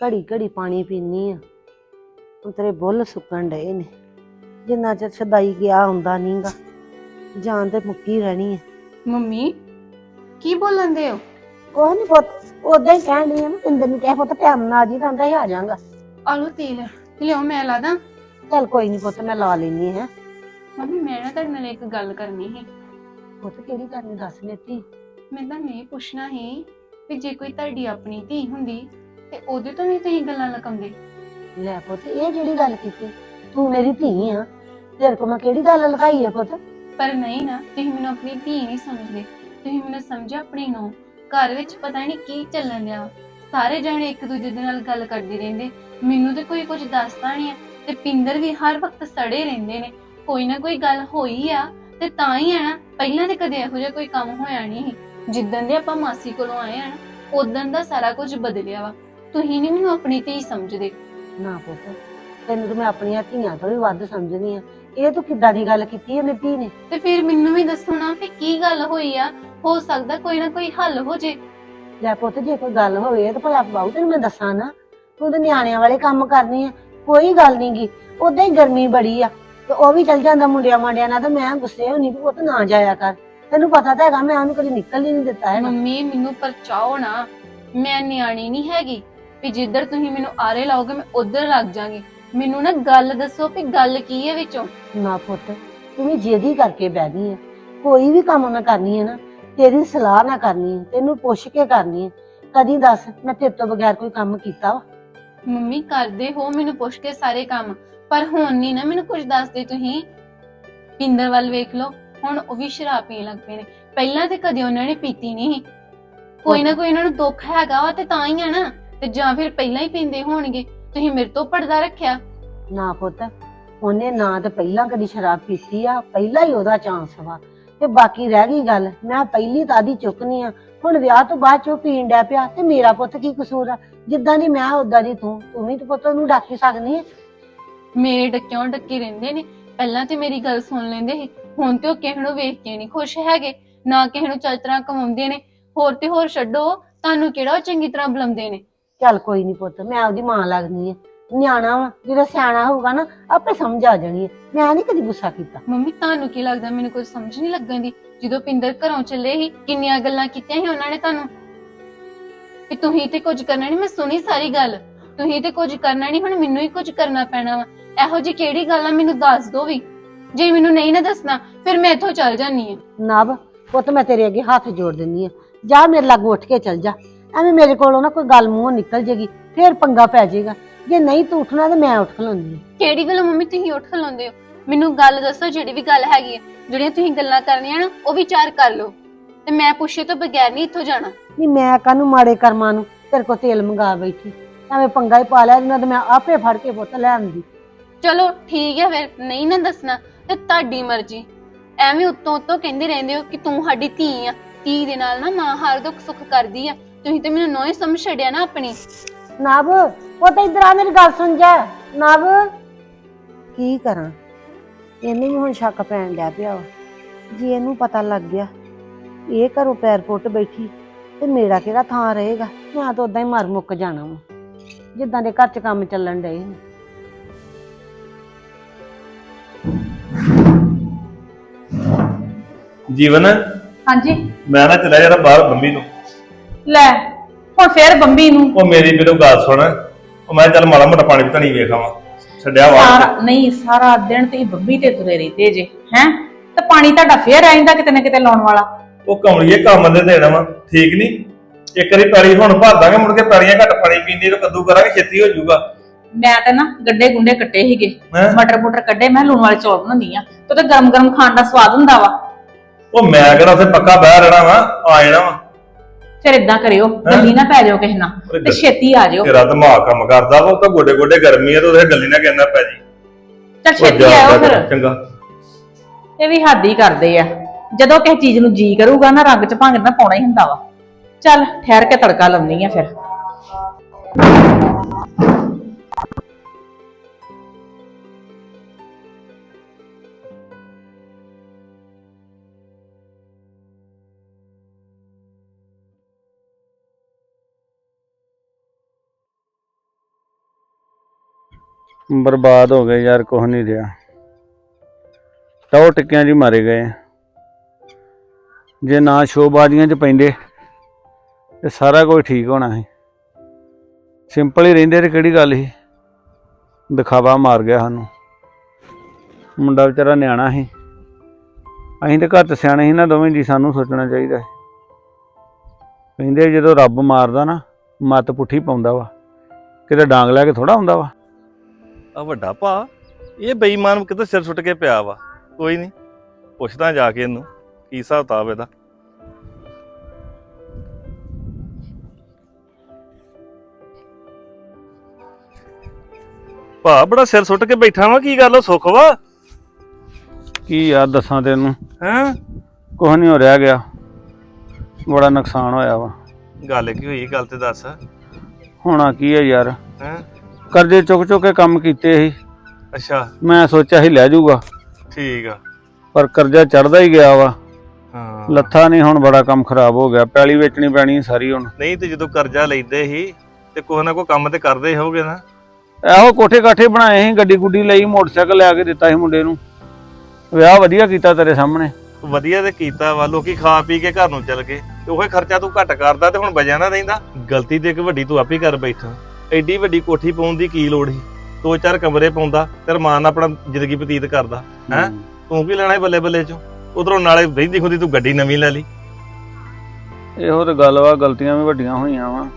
ਘੜੀ ਘੜੀ ਪਾਣੀ ਪੀਨੀ ਆ। ਹੁਣ ਤੇਰੇ ਬੁੱਲ ਸੁੱਕਣ ਡਏ ਨੇ। ਜਿੰਨਾ ਚਿਰ ਛਦਾਈ ਗਿਆ ਹੁੰਦਾ ਨਹੀਂਗਾ ਜਾਨ ਤੇ ਮੁੱਕੀ ਰਹਿਣੀ ਆ। ਮੰਮੀ ਕੀ ਬੋਲਣ ਦੇ ਹੋ? ਕੋਈ ਨਹੀਂ ਪੁੱਤ ਉਦਾਂ ਹੀ ਕਹਿਣ ਡਈ ਆ ਮੈਂ ਇੰਦਰ ਨੂੰ ਕਿਹਾ ਪੁੱਤ ਟਾਈਮ ਨਾਲ ਆ ਜੀ ਤਾਂ ਆਂਦਾ ਹੀ ਆ ਜਾਾਂਗਾ ਆਲੂ ਤੇਲ ਲਿਓ ਮੈਂ ਲਾ ਦਾਂ। ਚੱਲ ਕੋਈ ਨਹੀਂ ਪੁੱਤ ਮੈਂ ਲਾ ਲੈਣੀ ਹੈ। ਮੰਮੀ ਮੈਂ ਨਾ ਤੁਹਾਡੇ ਨਾਲ ਇੱਕ ਗੱਲ ਕਰਨੀ ਸੀ। ਪੁੱਤ ਕਿਹੜੀ ਕਰਨੀ ਦੱਸ ਦਿੱਤੀ। ਮੈਂ ਤੁਹਾਨੂੰ ਇਹ ਪੁੱਛਣਾ ਸੀ ਕਿ ਜੇ ਕੋਈ ਤੁਹਾਡੀ ਆਪਣੀ ਧੀ ਹੁੰਦੀ ਤੇ ਉਹਦੇ ਤੋਂ ਵੀ ਤੁਸੀਂ ਗੱਲਾਂ ਲਕਾਉਂਦੇ? ਲੈ ਪੁੱਤ ਇਹ ਜਿਹੜੀ ਗੱਲ ਕੀਤੀ ਤੂੰ ਮੇਰੀ ਧੀ ਆ। ਤੇਰੇ ਕੋਲ ਮੈਂ ਕਿਹੜੀ ਗੱਲ ਲਗਾਈ ਆ ਪੁੱਤ? ਪਰ ਨਹੀਂ ਨਾ ਤੁਸੀਂ ਮੈਨੂੰ ਆਪਣੀ ਧੀ ਨਹੀਂ ਸਮਝਦੇ। ਤੁਸੀਂ ਮੈਨੂੰ ਸਮਝਿਆ ਆਪਣੀ ਨੂੰ ਘਰ ਵਿੱਚ ਪਤਾ ਨਹੀਂ ਕੀ ਚੱਲਣ ਡਿਆ ਵਾ। ਸਾਰੇ ਜਣੇ ਇੱਕ ਦੂਜੇ ਦੇ ਨਾਲ ਗੱਲ ਕਰਦੇ ਰਹਿੰਦੇ। ਮੈਨੂੰ ਤੇ ਕੋਈ ਕੁਝ ਦੱਸਦਾ ਨਹੀਂ ਆ। ਤੇ ਪਿੰਦਰ ਵੀ ਹਰ ਵਕਤ ਸੜੇ ਰਹਿੰਦੇ ਨੇ। ਕੋਈ ਨਾ ਕੋਈ ਗੱਲ ਹੋਈ ਆ ਤੇ ਤਾਂ ਹੀ ਆ ਨਾ ਪਹਿਲਾਂ ਤੇ ਕਦੇ ਇਹੋ ਜਿਹਾ ਕੋਈ ਕੰਮ ਹੋਇਆ ਨਹੀਂ ਸੀ। ਜਿੱਦਣ ਦੇ ਆਪਾਂ ਮਾਸੀ ਕੋਲੋਂ ਆਏ ਆ ਨਾ ਉਦੋਂ ਦਾ ਸਾਰਾ ਕੁਝ ਬਦਲਿਆ ਵਾ। ਤੁਸੀਂ ਨਹੀਂ ਮੈਨੂੰ ਆਪਣੀ ਧੀ ਸਮਝਦੇ। ਨਾ ਪੁੱਤ ਤੈਨੂੰ ਤਾਂ ਮੈਂ ਆਪਣੀਆਂ ਧੀਆਂ ਤੋਂ ਵੀ ਵੱਧ ਸਮਝਦੀ ਆ। ਇਹ ਤੂੰ ਕਿੱਦਾਂ ਦੀ ਗੱਲ ਕੀਤੀ ਹੈ ਮੇਰੀ ਧੀ ਨੇ? ਤੇ ਫਿਰ ਮੈਨੂੰ ਵੀ ਦੱਸੋ ਨਾ ਕਿ ਕੀ ਗੱਲ ਹੋਈ ਆ। ਹੋ ਸਕਦਾ ਕੋਈ ਨਾ ਕੋਈ ਹੱਲ ਹੋ ਜੇ। ਲੈ ਪੁੱਤ ਜੇ ਕੋਈ ਗੱਲ ਹੋਵੇ ਤਾਂ ਭਲਾ ਬਾਉ ਤੈਨੂੰ ਮੈਂ ਦੱਸਾਂ ਨਾ। ਤੂੰ ਤਾਂ ਨਿਆਣਿਆਂ ਵਾਲੇ ਕੰਮ ਕਰਨੀ ਆ ਕੋਈ ਗੱਲ ਨੀ ਗੀ। ਉਦਾਂ ਹੀ ਗਰਮੀ ਬੜੀ ਆ ਤੇ ਉਹ ਵੀ ਚੱਲ ਜਾਂਦਾ ਮੁੰਡਿਆਂ ਮਾਂਡਿਆਂ ਨਾਲ ਤੇ ਮੈਂ ਗੁੱਸੇ ਹੋਣੀ ਵੀ ਪੁੱਤ ਨਾ ਜਾਇਆ ਕਰ। ਤੈਨੂੰ ਪਤਾ ਤਾਂ ਹੈਗਾ ਮੈਂ ਉਹਨੂੰ ਕਦੀ ਨਿਕਲ ਹੀ ਨਹੀਂ ਦਿੱਤਾ ਹੈਗਾ। ਮੰਮੀ ਮੈਨੂੰ ਪਰਚਾਓ ਨਾ। ਮੈਂ ਨਿਆਣੀ ਨਹੀਂ ਹੈਗੀ। ਵੀ ਜਿੱਧਰ ਤੁਸੀਂ ਮੈਨੂੰ ਆਰੇ ਲਾਓਗੇ ਮੈਂ ਉਧਰ ਲੱਗ ਜਾਗੀ ਮੈਨੂੰ ਨਾ ਗੱਲ ਦੱਸੋ ਵੀ ਗੱਲ ਕੀ ਹੈ ਵਿੱਚੋਂ? ਨਾ ਪੁੱਤ ਤੂੰ ਵੀ ਜੇਦੀ ਕਰਕੇ ਬਹਿ ਗਈ ਆ ਕੋਈ ਵੀ ਕੰਮ ਮੈਂ ਕਰਨੀ ਹੈ ਨਾ ਤੇਰੀ ਸਲਾਹ ਨਾ ਕਰਨੀ ਹੈ ਤੈਨੂੰ ਪੁੱਛ ਕੇ ਕਰਨੀ ਹੈ। ਕਦੀ ਦੱਸ ਮੈਂ ਤੇਰੇ ਤੋਂ ਬਗੈਰ ਕੋਈ ਕੰਮ ਕੀਤਾ ਵਾ? ਮੰਮੀ ਕਰਦੇ ਹੋ ਮੈਨੂੰ ਪੁੱਛ ਕੇ ਸਾਰੇ ਕੰਮ ਪਰ ਹੁਣ ਨਹੀਂ ਨਾ ਮੈਨੂੰ ਕੁਝ ਦੱਸਦੇ ਤੁਸੀਂ। ਪਿੰਦਰ ਵੱਲ ਵੇਖ ਲਓ ਹੁਣ ਉਹ ਵੀ ਸ਼ਰਾਬ ਪੀਣ ਲੱਗ ਪਏ ਨੇ। ਪਹਿਲਾਂ ਤੇ ਕਦੇ ਉਹਨਾਂ ਨੇ ਪੀਤੀ ਨਹੀਂ। ਕੋਈ ਨਾ ਕੋਈ ਉਹਨਾਂ ਨੂੰ ਦੁੱਖ ਹੈਗਾ ਵਾ ਤੇ ਤਾਂ ਹੀ ਆ ਨਾ। ਤੇ ਜਾਂ ਫਿਰ ਪਹਿਲਾਂ ਹੀ ਪੀਂਦੇ ਹੋਣਗੇ। ਤੁਸੀਂ ਮੇਰੇ ਤੋਂ ਪਰਦਾ ਰੱਖਿਆ। ਨਾ ਪੁੱਤ ਉਹਨੇ ਨਾ ਤੇ ਪਹਿਲਾਂ ਕਦੀ ਸ਼ਰਾਬ ਪੀਤੀ ਆ ਪਹਿਲਾਂ ਹੀ ਉਹਦਾ ਚਾਂਸ ਵਾ। ਤੇ ਬਾਕੀ ਰਹਿ ਗਈ ਗੱਲ ਮੈਂ ਪਹਿਲੀ ਤਾਂ ਆਦੀ ਚੁੱਕਨੀ ਆ। ਹੁਣ ਵਿਆਹ ਤੋਂ ਬਾਅਦ ਚੋਂ ਪੀਣ ਡੈ ਪਿਆ ਤੇ ਮੇਰਾ ਪੁੱਤ ਕੀ ਕਸੂਰ ਆ? ਜਿੱਦਾਂ ਦੀ ਮੈਂ ਉਦਾਂ ਦੀ ਤੂੰ ਤੂੰ ਵੀ ਤੇ ਪੁੱਤ ਨੂੰ ਡੱਕ ਹੀ ਸਕਦੀ ਹੈ ਮੇਰੇ ਡੱਕਿਓਂ ਡੱਕੇ ਰਹਿੰਦੇ ਨੇ। ਪਹਿਲਾਂ ਤੇ ਮੇਰੀ ਗੱਲ ਸੁਣ ਲੈਂਦੇ ਸੀ। ਹੁਣ ਤੇ ਉਹ ਕਿਸੇ ਨੂੰ ਵੇਖ ਕੇ ਨਹੀਂ ਖੁਸ਼ ਹੈਗੇ ਨਾ ਕਿਸੇ ਨੂੰ ਚੱਜ ਤਰ੍ਹਾਂ ਕਮਾਉਂਦੇ ਨੇ। ਹੋਰ ਤੇ ਹੋਰ ਛੱਡੋ ਤੁਹਾਨੂੰ ਕਿਹੜਾ ਉਹ ਚੰਗੀ ਤਰ੍ਹਾਂ ਬੁਲਾਉਂਦੇ ਨੇ? ਚੱਲ ਕੋਈ ਨਹੀਂ ਪੁੱਤ ਮੈਂ ਉਹਦੀ ਮਾਂ ਲੱਗਦੀ ਆ। ਨਿਆਣਾ ਵਾ ਜਦੋਂ ਸਿਆਣਾ ਹੋਊਗਾ ਨਾ ਆਪੇ ਸਮਝ ਆ ਜਾਣੀ ਹੈ ਮੈਂ ਨਹੀਂ ਕਦੀ ਗੁੱਸਾ ਕੀਤਾ। ਮੰਮੀ ਤੁਹਾਨੂੰ ਕੀ ਲੱਗਦਾ? ਮੈਨੂੰ ਕੁਝ ਸਮਝ ਨਹੀਂ ਲੱਗਣ ਦੀ। ਜਦੋਂ ਪਿੰਦਰ ਘਰੋਂ ਚੱਲੇ ਸੀ ਕਿੰਨੀਆਂ ਗੱਲਾਂ ਕੀਤੀਆਂ ਸੀ ਉਹਨਾਂ ਨੇ ਤੁਹਾਨੂੰ? ਕਿ ਤੁਸੀਂ ਤੇ ਕੁਝ ਕਰਨਾ ਨਹੀਂ ਮੈਂ ਸੁਣੀ ਸਾਰੀ ਗੱਲ। ਤੁਸੀਂ ਤੇ ਕੁਝ ਕਰਨਾ ਨਹੀਂ ਹੁਣ ਮੈਨੂੰ ਹੀ ਕੁਝ ਕਰਨਾ ਪੈਣਾ ਵਾ। ਇਹੋ ਜੀ ਕਿਹੜੀ ਗੱਲ ਆ? ਮੈਨੂੰ ਦੱਸ ਦੋ ਵੀ। ਜੇ ਮੈਨੂੰ ਨਹੀਂ ਨਾ ਦੱਸਣਾ ਫਿਰ ਮੈਂ ਇੱਥੋਂ ਚੱਲ ਜਾਨੀ ਆ। ਨਵ ਪੁੱਤ ਮੈਂ ਤੇਰੇ ਅੱਗੇ ਹੱਥ ਜੋੜ ਦਿੰਦੀ ਆ। ਜਾ ਮੇਰੇ ਲਾਗੋਂ ਉੱਠ ਕੇ ਚੱਲ ਜਾ। ਐਵੇਂ ਮੇਰੇ ਕੋਲੋਂ ਨਾ ਕੋਈ ਗੱਲ ਮੂੰਹੋਂ ਨਿਕਲ ਜੇਗੀ ਫੇਰ ਪੰਗਾ ਪੈ ਜਾਏਗਾ ਜੇ ਨਹੀਂ ਤੂੰ ਉੱਠਣਾ ਤੇ ਮੈਂ ਉੱਠ ਖਲੋਂਦੀ ਕਿਹੜੀ ਗੱਲ ਮੰਮੀ ਤੁਸੀਂ ਉੱਠ ਖਲੋਂਦੇ ਹੋ? ਮੈਨੂੰ ਗੱਲ ਦੱਸੋ ਜਿਹੜੀ ਵੀ ਗੱਲ ਹੈਗੀ ਹੈ ਜਿਹੜੀਆਂ ਤੁਸੀਂ ਗੱਲਾਂ ਕਰਨੀਆਂ ਨਾ ਉਹ ਵਿਚਾਰ ਕਰ ਲਓ। ਤੇ ਮੈਂ ਪੁੱਛੇ ਤੋਂ ਬਗੈਰ ਨਹੀਂ ਇੱਥੋਂ ਜਾਣਾ। ਨਹੀਂ ਮੈਂ ਕਾਹਨੂੰ ਮਾੜੇ ਕਰਮਾਂ ਨੂੰ ਤੇਰੇ ਕੋ ਤੇਲ ਮੰਗਾ ਬੈਠੀ। ਐਵੇਂ ਪੰਗਾ ਹੀ ਪਾ ਲਿਆ ਇਹਨਾਂ ਤੇ ਮੈਂ ਆਪੇ ਫੜ ਕੇ ਪੁੱਤ ਲੈ ਆਂਦੀ। ਚਲੋ ਠੀਕ ਹੈ ਫਿਰ। ਨਹੀਂ ਨਾ ਦੱਸਣਾ ਤੇ ਤੁਹਾਡੀ ਮਰਜ਼ੀ। ਐਵੇਂ ਉੱਤੋਂ ਉੱਤੋਂ ਕਹਿੰਦੇ ਰਹਿੰਦੇ ਹੋ ਕਿ ਤੂੰ ਸਾਡੀ ਧੀ ਆ। ਧੀ ਦੇ ਨਾਲ ਨਾ ਮਾਂ ਹਰ ਦੁੱਖ ਸੁੱਖ ਕਰਦੀ ਆ। ਤੁਸੀਂ ਤੇ ਮੈਨੂੰ ਨੋਏ ਸਮਝ ਛੱਡਿਆ ਨਾ ਆਪਣੀ। ਨਵ ਉਹ ਤਾਂ ਇਧਰ ਆ ਮੇਰੀ ਗੱਲ ਸੁਣ ਜਾ। ਨਵ। ਕੀ ਕਰਾਂ? ਇਹਨੂੰ ਵੀ ਹੁਣ ਸ਼ੱਕ ਪੈਣ ਲੱਗ ਪਿਆ ਵਾ। ਜੇ ਇਹਨੂੰ ਪਤਾ ਲੱਗ ਗਿਆ ਇਹ ਘਰੋਂ ਪੈਰ ਪੁੱਟ ਬੈਠੀ ਤੇ ਮੇਰਾ ਕਿਹੜਾ ਥਾਂ ਰਹੇਗਾ? ਮੈਂ ਤਾਂ ਉਦਾਂ ਹੀ ਮਰ ਮੁੱਕ ਜਾਣਾ ਵਾ। ਜਿੱਦਾਂ ਦੇ ਘਰ 'ਚ ਕੰਮ ਚੱਲਣ ਡਏ ਨੇ। ਜੀਵਨ? ਹਾਂਜੀ। ਮੈਂ ਨਾ ਚਲਾ ਜਰਾ ਬਾਹਰ ਬੰਬੀ ਨੂੰ। ਲੈ ਹੁਣ ਫੇਰ ਬੰਬੀ ਨੂੰ। ਉਹ ਮੇਰੀ ਮੈਨੂੰ ਗੱਲ ਸੁਣ। ਉਹ ਮੈਂ ਚੱਲ ਮਾੜਾ ਮੋਟਾ ਪਾਣੀ ਵੀ ਧਣੀ ਵੇਖਾਵਾਂ ਛੱਡਿਆ ਵਾ। ਸਾਰਾ ਨਹੀਂ ਸਾਰਾ ਦਿਨ ਤੇ ਬੰਬੀ ਤੇ ਤੁਰੇ ਰਹਿੰਦੇ ਜੇ ਹੈ? ਤੇ ਪਾਣੀ ਤੁਹਾਡਾ ਫੇਰ ਆ ਜਾਂਦਾ ਕਿਤੇ ਨਾ ਕਿਤੇ ਲਾਉਣ ਵਾਲਾ। ਉਹ ਕਮਲੀਏ ਕੰਮ ਦੇ ਦੇਣਾ ਵਾ ਠੀਕ ਨਹੀਂ ਇੱਕ ਵਾਰੀ ਪੈਲੀ ਹੁਣ ਭਰ ਦਾਂਗੇ ਮੁੜ ਕੇ ਪੈਲੀਆਂ ਘੱਟ ਪਾਣੀ ਪੀਂਦੀ ਨੂੰ ਕੱਦੂ ਕਰਾਂਗੇ ਛੇਤੀ ਹੋ ਜਾਊਗਾ। ਮੈਂ ਤਾਂ ਨਾ ਗੱਡੇ ਗੁੰਡੇ ਕੱਟੇ ਸੀਗੇ। ਹੈਂ? ਮਟਰ ਮੁਟਰ ਕੱਢੇ ਮੈਂ ਲੂਣ ਵਾਲੇ ਚੌਲ ਬਣਾਉਂਦੀ ਆ। ਤੇ ਉਹਦੇ ਗਰਮ ਗਰਮ ਖਾਣ ਦਾ ਸਵਾਦ ਹੁੰਦਾ ਵਾ। ਉਹ ਮੈਂ ਕਿਹੜਾ ਉੱਥੇ ਪੱਕਾ ਬਹਿ ਰਹਿਣਾ ਵਾ ਆ ਜਾਣਾ ਵਾ। ਫਿਰ ਇਦਾਂ ਕਰਿਓ ਗੱਲੀ ਨਾ ਪੈ ਜਾਓ ਕਿਸੇ ਨਾਲ ਤੇ ਛੇਤੀ ਆ ਜਾਇਓ। ਤੇਰਾ ਦਿਮਾਗ ਕੰਮ ਕਰਦਾ ਵਾ ਉਹ ਤਾਂ ਗੋਡੇ ਗੋਡੇ ਗਰਮੀ ਆ ਤੇ ਉਹਦੇ ਗੱਲੀ ਨਾ ਕਹਿੰਦਾ ਪੈ ਜੀ। ਚੱਲ ਛੇਤੀ ਆਇਓ ਫਿਰ। ਚੰਗਾ। ਇਹ ਵੀ ਹੱਦ ਹੀ ਕਰਦੇ ਆ। ਜਦੋਂ ਕਿਸੇ ਚੀਜ਼ ਨੂੰ ਜੀ ਕਰੂਗਾ ਨਾ ਰੰਗ ਚ ਭੰਗ ਨਾ ਪਾਉਣਾ ਹੀ ਹੁੰਦਾ ਵਾ। ਚੱਲ ਠਹਿਰ ਕੇ ਤੜਕਾ ਲਾਉਣੀ ਆ ਫਿਰ। ਬਰਬਾਦ ਹੋ ਗਏ ਯਾਰ, ਕੁਛ ਨਹੀਂ ਰਿਹਾ। ਟੌ ਟਿੱਕਿਆਂ ਜੀ ਮਾਰੇ ਗਏ ਜੇ ਨਾ ਸ਼ੋਬਾਜ਼ੀਆਂ 'ਚ ਪੈਂਦੇ, ਤੇ ਸਾਰਾ ਕੁਝ ਠੀਕ ਹੋਣਾ ਸੀ। ਸਿੰਪਲ ਹੀ ਰਹਿੰਦੇ ਤੇ ਕਿਹੜੀ ਗੱਲ ਸੀ? ਦਿਖਾਵਾ ਮਾਰ ਗਿਆ ਸਾਨੂੰ। ਮੁੰਡਾ ਵਿਚਾਰਾ ਨਿਆਣਾ ਸੀ। ਅਸੀਂ ਤੇ ਘੱਟ ਸਿਆਣੇ ਸੀ ਨਾ, ਦੋਵੇਂ ਜੀ ਸਾਨੂੰ ਸੋਚਣਾ ਚਾਹੀਦਾ ਸੀ। ਕਹਿੰਦੇ ਜਦੋਂ ਰੱਬ ਮਾਰਦਾ ਨਾ, ਮੱਤ ਪੁੱਠੀ ਪਾਉਂਦਾ ਵਾ। ਕਿਤੇ ਡਾਂਗ ਲੈ ਕੇ ਥੋੜਾ ਹੁੰਦਾ ਵਾ। ਆ ਵੱਡਾ ਭਾ ਇਹ ਬੇਈਮਾਨ ਕਿਤੇ ਸਿਰ ਸੁੱਟ ਕੇ ਪਿਆ ਵਾ। ਕੋਈ ਨਹੀਂ ਪੁੱਛਦਾ ਜਾ ਕੇ ਇਹਨੂੰ ਕੀ ਹਿਸਾਬ ਕਿਤਾਬ ਇਹਦਾ। ਭਾ ਬੜਾ ਸਿਰ ਸੁੱਟ ਕੇ ਬੈਠਾ ਵਾ ਕੀ ਗੱਲ ਆ, ਸੁੱਖ ਵਾ? ਕੀ ਯਾਰ ਦੱਸਾਂ ਤੈਨੂੰ? ਹੈਂ? ਕੁਛ ਨਹੀਂ ਹੋ ਰਿਹਾ ਗਿਆ। ਬੜਾ ਨੁਕਸਾਨ ਹੋਇਆ ਵਾ। ਗੱਲ ਕੀ ਹੋਈ ਗੱਲ ਤੇ ਦੱਸ। ਹੋਣਾ ਕੀ ਹੈ ਯਾਰ? ਹੈਂ? ਕਰਜ਼ੇ ਚੁੱਕ ਚੁੱਕ ਕੇ ਕੰਮ ਕੀਤੇ ਸੀ। ਅੱਛਾ। ਮੈਂ ਸੋਚਿਆ ਸੀ ਲੈ ਜਾਊਗਾ। ਠੀਕ ਆ। ਪਰ ਕਰਜ਼ਾ ਚੜਦਾ ਹੀ ਗਿਆ ਵਾ। ਹਾਂ। ਲੱਥਾ ਨਹੀਂ ਹੁਣ ਬੜਾ ਕੰਮ ਖਰਾਬ ਹੋ ਗਿਆ। ਪੈਲੀ ਵੇਚਣੀ ਪੈਣੀ ਸਾਰੀ ਹੁਣ। ਨਹੀਂ ਤੇ ਜਦੋਂ ਕਰਜ਼ਾ ਲੈਂਦੇ ਸੀ ਤੇ ਕੋਈ ਨਾ ਕੋਈ ਕੰਮ ਤੇ ਕਰਦੇ ਹੀ ਹੋਗੇ ਨਾ। ਇਹੋ ਕੋਠੇ ਕਾਠੇ ਬਣਾਏ ਸੀ ਗੱਡੀ ਗੁੱਡੀ ਲਈ ਮੋਟਰਸਾਈਕਲ ਲਿਆ ਕੇ ਦਿੱਤਾ ਸੀ ਮੁੰਡੇ ਨੂੰ। ਵਿਆਹ ਵਧੀਆ ਕੀਤਾ ਤੇਰੇ ਸਾਹਮਣੇ। ਵਧੀਆ ਤੇ ਕੀਤਾ ਵਾ ਲੋਕੀ ਖਾ ਪੀ ਕੇ ਘਰ ਨੂੰ ਚਲ ਗਏ। ਤੇ ਉਹੇ ਖਰਚਾ ਤੂੰ ਘੱਟ ਕਰਦਾ ਤੇ ਹੁਣ ਬਜਿਆ ਨਾ ਰਹਿੰਦਾ। ਗਲਤੀ ਤੇ ਇੱਕ ਵੱਡੀ ਤੂੰ ਆਪੇ ਕਰ ਬੈਠਾ। ਐਡੀ ਵੱਡੀ ਕੋਠੀ ਪਾਉਣ ਦੀ ਕੀ ਲੋੜ ਸੀ? ਦੋ ਚਾਰ ਕਮਰੇ ਪਾਉਂਦਾ ਤੇ ਰਮਾਨ ਆਪਣਾ ਜ਼ਿੰਦਗੀ ਬਤੀਤ ਕਰਦਾ ਹੈਂ? ਤੂੰ ਕੀ ਲੈਣਾ ਬੱਲੇ ਬੱਲੇ ਚੋਂ? ਉਧਰੋਂ ਨਾਲੇ ਰਹਿੰਦੀ ਖੁੰਦੀ ਤੂੰ ਗੱਡੀ ਨਵੀਂ ਲੈ ਲਈ। ਇਹੋ ਤੇ ਗੱਲ ਵਾ ਗਲਤੀਆਂ ਵੀ ਵੱਡੀਆਂ ਹੋਈਆਂ ਵਾ।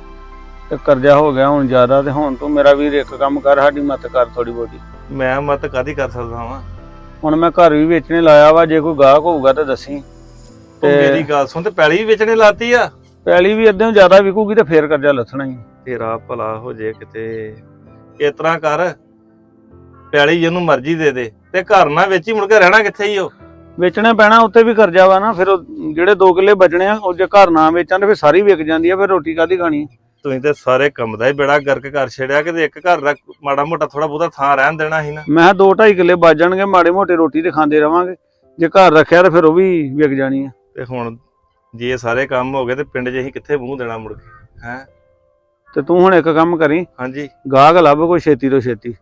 ਤੇ ਕਰਜ਼ਾ ਹੋ ਗਿਆ ਹੁਣ ਜ਼ਿਆਦਾ ਤੇ ਹੁਣ ਤੂੰ ਮੇਰਾ ਵੀਰ ਇੱਕ ਕੰਮ ਕਰ ਸਾਡੀ ਮਦਦ ਕਰ ਥੋੜੀ ਬਹੁਤੀ। ਮੈਂ ਮਤ ਕਾਦੀ ਕਰ ਸਕਦਾ ਵਾਂ? ਹੁਣ ਮੈਂ ਘਰ ਵੀ ਵੇਚਣੇ ਲਾਇਆ ਵਾ ਜੇ ਕੋਈ ਗਾਹਕ ਹੋਊਗਾ ਤਾਂ ਦੱਸੀ। ਤੂੰ ਮੇਰੀ ਗੱਲ ਸੁਣ ਤੇ ਪੈਲੀ ਵੀ ਵੇਚਣੇ ਲਾਤੀ ਆ? ਪੈਲੀ ਵੀ ਅੱਧਿਓਂ ਜ਼ਿਆਦਾ ਵਿਕੂਗੀ ਤੇ ਫੇਰ ਕਰਜ਼ਾ ਲੱਥਣਾ ਹੀ। ਤੇਰਾ ਭਲਾ ਹੋ ਜੇ ਕਿਤੇ। ਇਸ ਤਰ੍ਹਾਂ ਕਰ ਪੈਲੀ ਜਿਹਨੂੰ ਮਰਜ਼ੀ ਦੇ ਦੇ ਤੇ ਘਰ ਨਾ ਵੇਚੀ ਮੁੜ ਕੇ ਰਹਿਣਾ ਕਿੱਥੇ ਹੀ ਉਹ? ਵੇਚਣਾ ਪੈਣਾ ਉੱਤੇ ਵੀ ਕਰਜ਼ਾ ਵਾ ਨਾ ਫਿਰ ਉਹ ਜਿਹੜੇ 2 ਕਿੱਲੇ ਬਚਣੇ ਆ ਉਹ ਜੇ ਘਰ ਨਾ ਵੇਚਣ ਤੇ ਫਿਰ ਸਾਰੀ ਵਿਕ ਜਾਂਦੀ ਆ ਫਿਰ ਰੋਟੀ ਕਾਦੀ ਖਾਣੀ? ਤੁਸੀਂ ਤੇ ਸਾਰੇ ਕੰਮ ਦਾ ਹੀ ਬੇੜਾ ਗਰਕ ਕਰ ਛੜਿਆ ਕਿ ਇੱਕ ਘਰ ਦਾ ਮਾੜਾ ਮੋਟਾ ਥੋੜਾ ਬਹੁਤਾ ਥਾਂ ਰਹਿਣ ਦੇਣਾ ਸੀ ਨਾ। ਮੈਂ ਕਿਹਾ ਦੋ 2.5 ਕਿੱਲੇ ਬਚ ਜਾਣਗੇ ਮਾੜੇ ਮੋਟੇ ਰੋਟੀ ਤੇ ਖਾਂਦੇ ਰਵਾਂਗੇ। ਜੇ ਘਰ ਰੱਖਿਆ ਤਾਂ ਫਿਰ ਉਹ ਵੀ ਵਿਕ ਜਾਣੀ ਆ। ਤੇ ਹੁਣ ਜੇ ਸਾਰੇ ਕੰਮ ਹੋ ਗਏ ਤੇ ਪਿੰਡ 'ਚ ਅਸੀਂ ਕਿੱਥੇ ਮੂੰਹ ਦੇਣਾ ਮੁੜ ਕੇ ਹੈ? ਤੇ ਤੂੰ ਹੁਣ ਇੱਕ ਕੰਮ ਕਰੀ। ਹਾਂਜੀ। ਗਾਹਕ ਲੱਭ ਕੋਈ ਛੇਤੀ ਤੋਂ ਛੇਤੀ।